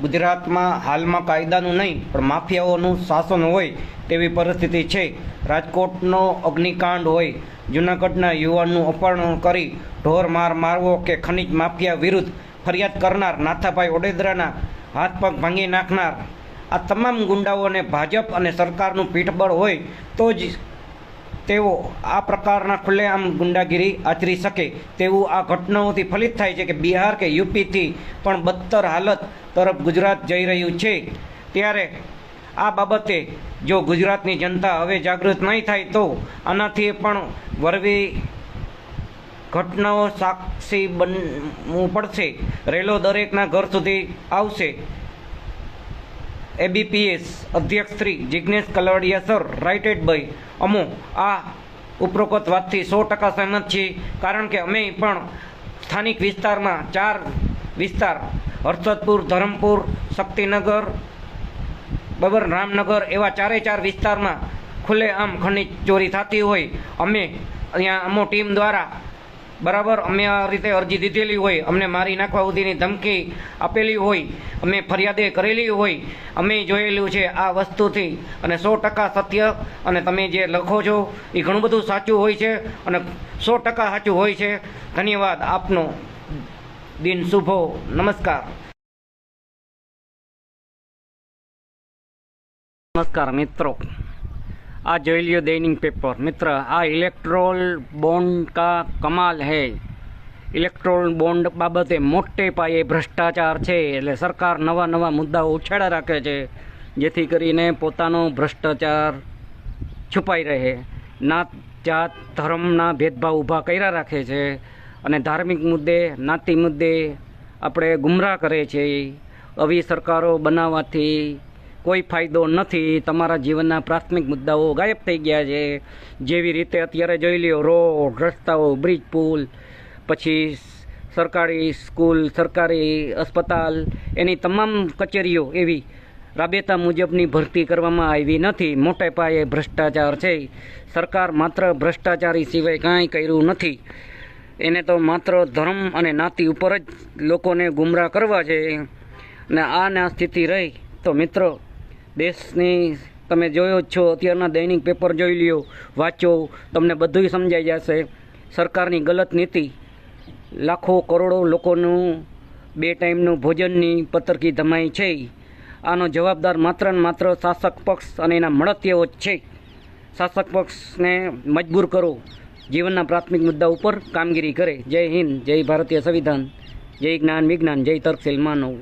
ગુજરાતમાં હાલમાં કાયદાનું નહીં, પણ માફિયાઓનું શાસન હોય તેવી પરિસ્થિતિ છે. રાજકોટનો અગ્નિકાંડ હોય, જૂનાગઢના યુવાનનું અપહરણ કરી ઢોર માર મારવો કે ખનિજ માફિયા વિરુદ્ધ ફરિયાદ કરનાર નાથાભાઈ ઓડેદરાના હાથ પગ ભાંગી નાખનાર આ તમામ ગુંડાઓને ભાજપ અને સરકારનું પીઠબળ હોય તો જ તેઓ આ પ્રકારના ખુલ્લેઆમ ગુંડાગીરી આચરી શકે તેવું આ ઘટનાઓથી ફલિત થાય છે કે બિહાર કે યુપીથી પણ બદતર હાલત તરફ ગુજરાત જઈ રહ્યું છે. ત્યારે આ બાબતે જો ગુજરાતની જનતા હવે જાગૃત નહીં થાય તો આનાથી પણ વરવી ઘટનાઓ સાક્ષી બનવું પડશે. રેલો દરેકના ઘર સુધી આવશે. એબીપીએસ અધ્યક્ષ Shri Jignesh Kalavadiya sir rated by અમો, આ ઉપરોક્ત વાતથી સો ટકા સહેમત છીએ, કારણ કે અમે પણ સ્થાનિક વિસ્તારમાં ચાર વિસ્તાર હર્ષદપુર ધરમપુર, શક્તિનગર બબર રામનગર એવા ચારે ચાર વિસ્તારમાં ખુલ્લેઆમ ખનિજ ચોરી થતી હોય. અમે અહીંયા અમો ટીમ દ્વારા બરાબર? અમે આ રીતે અરજી દીધેલી હોય, અમને મારી નાખવા સુધીની ધમકી આપેલી હોય, અમે ફરિયાદે કરેલી હોય, અમે જોયેલું છે આ વસ્તુથી. અને સો ટકા સત્ય, અને તમે જે લખો છો, એ ઘણું બધું સાચું હોય છે, અને સો ટકા સાચું હોય છે. ધન્યવાદ આપનો. દિન શુભો. નમસ્કાર. નમસ્કાર, મિત્રો. આ જોઈ લ્યો દૈનિક પેપર. મિત્ર, આ ઇલેક્ટ્રોલ બોન્ડ કા કમાલ હે. ઇલેક્ટ્રોલ બોન્ડ બાબતે મોટે પાયે ભ્રષ્ટાચાર છે એટલે સરકાર નવા નવા મુદ્દાઓ ઉછાળા રાખે છે, જેથી કરીને પોતાનો ભ્રષ્ટાચાર છુપાઈ રહે. નાત જાત ધર્મના ભેદભાવ ઊભા કર્યા રાખે છે અને ધાર્મિક મુદ્દે, નાતી મુદ્દે આપણે ગુમરાહ કરે છે. આવી સરકારો બનાવવાથી કોઈ ફાયદો નથી. તમારા જીવનના પ્રાથમિક મુદ્દાઓ ગાયબ થઈ ગયા છે. જેવી રીતે અત્યારે જોઈ લ્યો, રોડ, રસ્તાઓ, બ્રિજ, પુલ, પછી સરકારી સ્કૂલ, સરકારી અસ્પતાલ એની તમામ કચેરીઓ એવી રાબેતા મુજબની ભરતી કરવામાં આવી નથી. મોટે પાયે ભ્રષ્ટાચાર છે. સરકાર માત્ર ભ્રષ્ટાચારી સિવાય કાંઈ કર્યું નથી. એને તો માત્ર ધર્મ અને નાતી ઉપર જ લોકોને ગુમરાહ કરવા છે. અને આ સ્થિતિ રહી તો મિત્રો દેશની તમે જોયો જ છો, અત્યારના દૈનિક પેપર જોઈ લ્યો, વાંચો, તમને બધું સમજાઈ જશે. સરકારની ગલત નીતિ, લાખો કરોડો લોકોનું બે ટાઈમનું ભોજનની પતરકી ધમાઈ છે. આનો જવાબદાર માત્ર ને માત્ર શાસક પક્ષ અને એના મળતીઓ જ છે. શાસક પક્ષને મજબૂર કરો. જીવનના પ્રાથમિક મુદ્દા ઉપર કામગીરી કરે. જય હિન્દ, જય ભારતીય સંવિધાન. જય જ્ઞાન વિજ્ઞાન, જય તર્કશીલ માનવ.